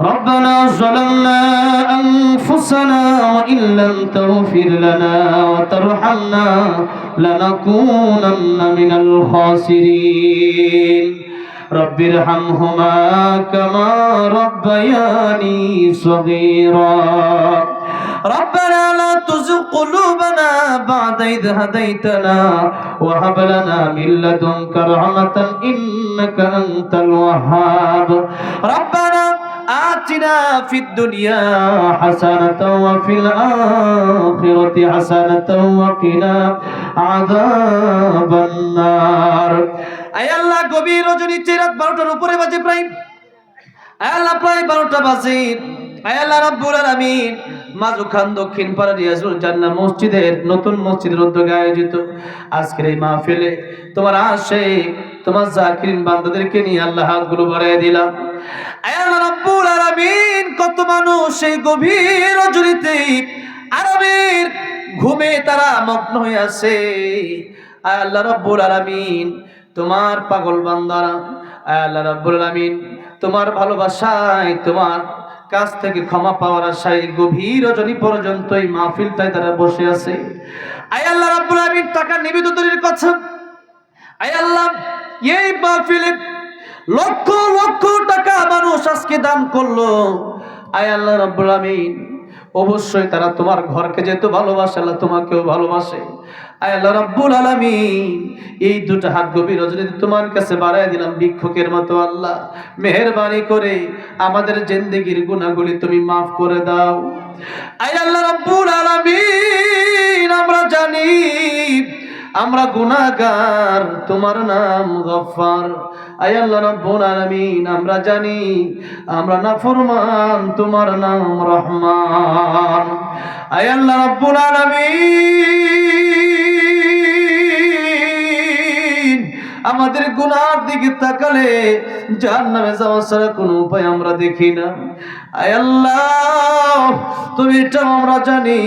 ربنا ظلمنا أنفسنا وإن لم تغفر لنا وترحمنا لنكونن من الخاسرين رب ارحمهما كما ربياني صغيرا ربنا لا تزغ قلوبنا بعد إذ هديتنا وهب لنا من لدنك رحمة إنك أنت الوهاب ربنا আতিনা ফিদ দুনিয়া হাসানাতাও ওয়া ফিল আখিরাতি হাসানাতাও ওয়া কিনা আযাবান নার উপরে বাজে প্রায়। আয় আল্লাহ, প্রায় 12টা বাজে। মাজুখান দক্ষিণ মসজিদের নতুন মসজিদের এই তোমার তোমার নিয়ে কত মানুষ সেই গভীর রজনীতে আরবের ঘুমে তারা মগ্ন হয়ে আছে। আল্লাহ রাব্বুল আলামিন, তোমার পাগল বান্দারা আল্লাহ রাব্বুল আলামিন, তোমার ভালোবাসায় তোমার কাছ থেকে ক্ষমা পাওয়ার আশায় গভীর রজনী পর্যন্ত এই মাহফিলটায় তারা বসে আছে। আয় আল্লাহ রাব্বুল আলামিন টাকা নিবেদনের কথা। আয় আল্লাহ, এই মাহফিলে লক্ষ লক্ষ টাকা মানুষ আজকে দান করল। আয় আল্লাহ রাব্বুল আলামিন। অবশ্যই তারা তোমার ঘরকে যেহেতু ভালোবাসে, আল্লাহ তোমাকেও ভালোবাসে। আল্লাহ রাব্বুল আলামিন, এই দুটো হাত গভীর রজনীতে তোমার কাছে বাড়ায় দিলাম ভিক্ষুকের মতো আল্লাহ, মেহেরবানি করে আমাদের জিন্দেগির গুণাগুলি তুমি মাফ করে দাও। আয় আল্লাহ রাব্বুল আলামিন, আমরা জানি আমরা গুনাহগার, তোমার নাম গফফার। আয় আল্লাহ রাব্বুল আলামিন, আমরা জানি, আমরা নাফরমান, তোমার নাম রহমান। আয় আল্লাহ রাব্বুল আলামিন, আমাদের গুনার দিকে তাকালে যার নামে যাওয়া ছাড়া কোনো উপায় আমরা দেখি না। আয় আল্লাহ, তুমি এটা আমরা জানি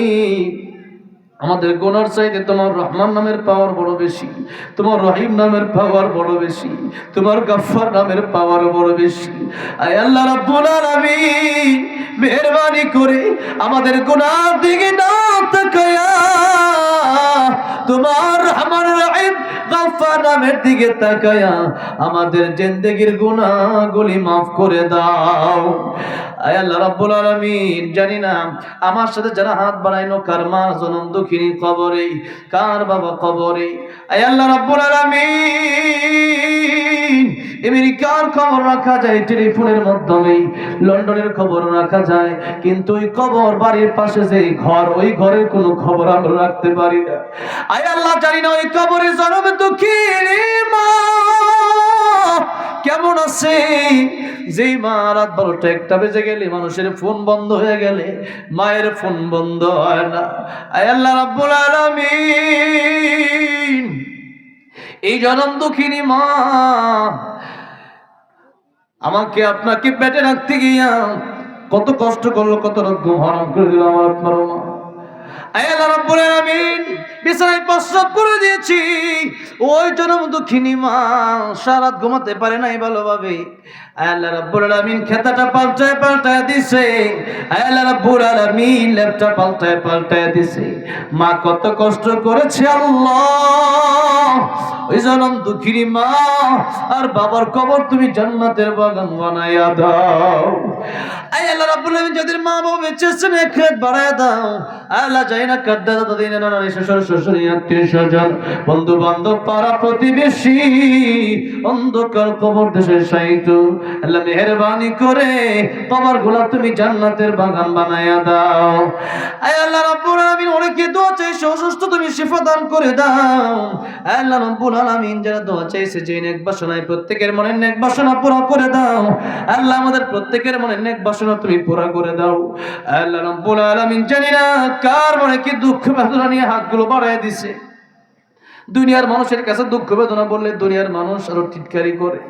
আমাদের গোনার চাইতে তোমার রহমান নামের পাওয়ার বড় বেশি, তোমার রহিম নামের পাওয়ার বড় বেশি, তোমার গাফফার নামের পাওয়ার বড় বেশি। আয় আল্লাহ রাব্বুল আলামিন, মেহেরবানি করে আমাদের গুনার দিকে না তাকায়া, তোমার রহমান রহিম গাফফার নামের দিকে তাকায়া আমাদের জিন্দেগির গুনাহগুলি মাফ করে দাও। আমার সাথে হাত আল্লাহ আমেরিকার খবর রাখা যায়, টেলিফোনের মাধ্যমে, লন্ডনের খবর রাখা যায়, কিন্তু ওই কবর বাড়ির পাশে যে ঘর, ওই ঘরের কোনো খবর আমরা রাখতে পারি না। আয় আল্লাহ, জানি না ওই কবরে জনম দুঃখিনী মা কেমন আছে? যেই মা রাত বারোটা একটা বেজে গেলে মানুষের ফোন বন্ধ হয়ে গেলে মায়ের ফোন বন্ধ হয় না। আয় আল্লাহ রাব্বুল আলামিন। এই জনম দুঃখিনী মা, আমাকে আপনাকে পেটে রাখতে গিয়া কত কষ্ট করল, কত রকম হরম করে দিল আমার আপনার মা। আয় আল্লাহ রাব্বুল আলামিন। বিছানায় প্রস্রাব করে দিয়েছি। ওই জনম দুঃখিনী মা সারাত ঘুমাতে পারে নাই ভালোভাবে। আল্লাহ রাব্বুল আলামিন পাল্টায় পাল্টায় দিছে। আল্লাহ রাব্বুল আলামিন পাল্টায় পাল্টায় দিছে। মা কত কষ্ট করেছে আল্লাহ। ওই জনম দুঃখিনী মা, আর বাবার কবর তুমি জান্নাতের বাগান বানাইয়া দাও। আল্লাহ রাব্বুল আলামিন যাদের মা বাবা বেঁচে আছেন, এক বাড়ায় দাও। আল্লাহ যাই না কাদ্দা দাদা দিন না শ্বশুর বন্ধু বান্ধব পাড়া প্রতিবেশী, অন্ধকার কবর দেশের সাহিত্য আল্লাহ মেহরবানি করে কবরগুলা তুমি জান্নাতের বাগান বানায়া দাও। আয় আল্লাহ রাব্বুল আলামিন, অনেকে দোয়া চাইছে, অসুস্থ তুমি শিফা দান করে দাও। আল্লাহ রাব্বুল আলামিন, যারা দোয়া চাইছে যে নেক বাসনায় প্রত্যেকের মনের নেক বাসনা পুরো করে দাও। আল্লাহ আমাদের প্রত্যেকের মনের নেক বাসনা তুমি পুরো করে দাও। আল্লাহ রাব্বুল আলামিন, জানি না কার মনে কি দুঃখ বেদনা নিয়ে হাতগুলো বাড়ায় দিছে। দুনিয়ার মানুষের কাছে দুঃখ বেদনা বললে দুনিয়ার মানুষ আরও টিটকারি করে।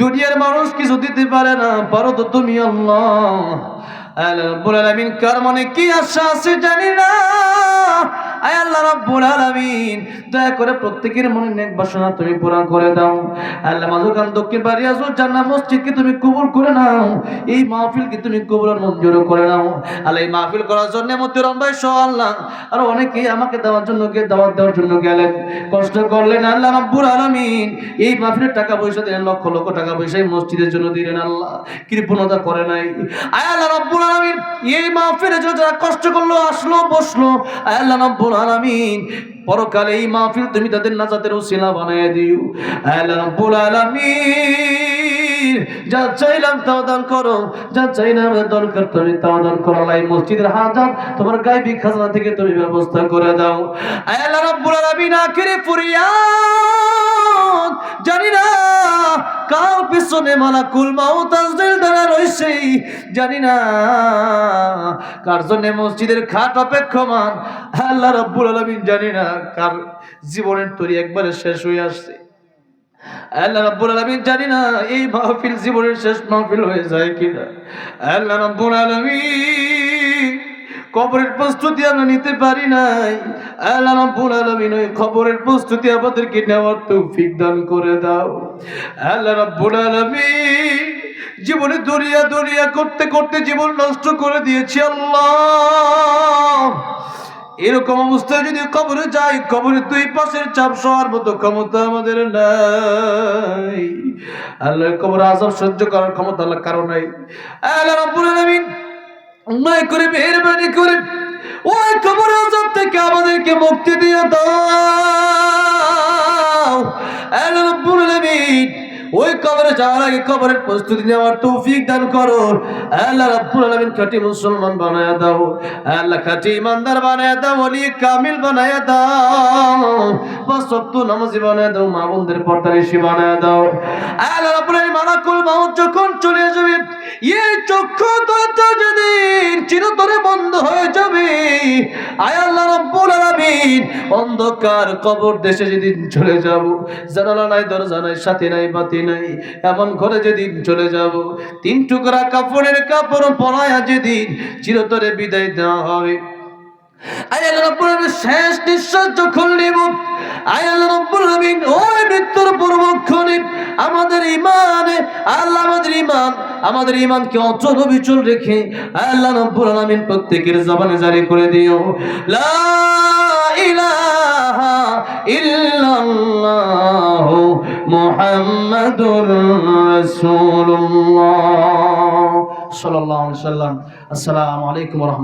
দুনিয়ার মানুষ কিছু দিতে পারে না, পারো তো তুমি আল্লাহ। আল্লাহ রাব্বুল আলামিন, কার মনে কি আশা আছে জানি না। আয় আল্লাহ রাব্বুল আলামিন, দয়া করে প্রত্যেকের মনে নেক বাসনা তুমি পূরণ করে দাও। আল্লাহ মাঝুকান দক্ষিণ বাড়িয়াজুল জান্নাত মসজিদকে তুমি কবুল করে নাও। এই মাহফিলকে তুমি কবুল আর মঞ্জুর করে নাও। আল্লাহ এই মাহফিল করার জন্য মধ্যে সহ আল্লাহ আর অনেকেই আমাকে দেওয়ার জন্য গিয়ে দাওয়াত দেওয়ার জন্য গেলেন। কষ্ট করলেন আল্লাহ রাব্বুল আলামিন। এই মাহফিলের টাকা পয়সা দিলেন, লক্ষ লক্ষ টাকা পয়সা এই মসজিদের জন্য দিলেন আল্লাহ। কৃপণতা করে নাই। আয় আল্লাহ রাব্বুল আলামিন, এই মাহফিলের জন্য যারা কষ্ট করল, আসলো, বসল, আয় আল্লাহ রব্বুল আলামিন পরকালে এই মাহফিল তুমি তাদের নাজাতের বানায় দিও। আল্লাহ রব্বুল আলামিন, যা চাইলাম দান করো, যা চাইলাম দরকার তুমি দান করো মসজিদের তোমার গায়বী খাজনা থেকে তুমি ব্যবস্থা করে দাও। আল্লাহ রব্বুল আলামিন আখিরে ফরিয়াদ কার পিছনে মালাকুল মাউত আজরাইল দ্বারা রইছে জানি না। কার জন্য মসজিদের খাট অপেক্ষমান? আল্লাহ রাব্বুল আলামিন জানি না। কার জীবনের তরি একবারে শেষ হয়ে আসছে। আল্লাহ রাব্বুল আলামিন জানি না এই মাহফিল জীবনের শেষ মাহফিল হয়ে যায় কিনা। আল্লাহ রাব্বুল আলামিন কবরের প্রস্তুতি আমরা নিতে পারি নাই। আল্লাহ রাব্বুল আলামিন ওই খবরের প্রস্তুতি আমাদেরকে নেওয়ার তৌফিক দান করে দাও। আল্লাহ রাব্বুল আলামিন জীবনে দরিয়া দরিয়া করতে করতে জীবন নষ্ট করে দিয়েছি আল্লাহ। এরকম অবস্থায় যদি কবরে যাই কবরে দুই পাশের চাপ সবার মতো ক্ষমতা আমাদের নাই। আল্লাহ কবর আজাব সহ্য করার ক্ষমতা আল্লাহ কারও নাই। আল্লাহ রাব্বুল আলামিন উন্নয় করে মেহরবানি করে ওই কবর থেকে আমাদেরকে মুক্তি দিয়ে দাও। ওই কবরে যাওয়ার আগে কবরের প্রস্তুতি নেওয়ার তৌফিক দান করো। আল্লাহ রাব্বুল আলামিন খাঁটি মুসলমান বানায়া দাও। আল্লাহ খাঁটি ইমানদার বানায়া দাও, ওলি কামিল বানায়া দাও। ওয়াক্ত নামাজি বানায়া দাও, মা বোনদের পর্দানিশী বানায়া দাও। আল্লাহ রাব্বুল আলামিন মালাকুল মাউত যখন চলে যাবে, এই চক্ষু দরজা যেদিন চিরতরে বন্ধ হয়ে যাবে, আয় আল্লাহ রাব্বুল আলামিন অন্ধকার কবর দেশে যেদিন চলে যাব, জানালা নাই, দরজা নাই, সাথে নাই, বাতি নাই, এমন ঘরে যেদিন চলে যাব, তিন টুকরা কাপড়ের কাপড় পরায়া যেদিন চিরতরে বিদায় দেওয়া হবে। শেষ নিঃশ্বাস যখন নেব আয়াল রব্বুল আলামিন, ওই মৃত্যুর পূর্বক্ষণে আমাদের ইমানে আল্লাহ আমাদের ইমান আমাদের ইমানকে অচল অবিচল রেখে আল্লাহ রব্বুল আলামিন প্রত্যেকের জবানে জারি করে দিও। লা ইলাহা ওয়াসাল্লাম। আসসালামু আলাইকুম রাহমাতুল্লাহ।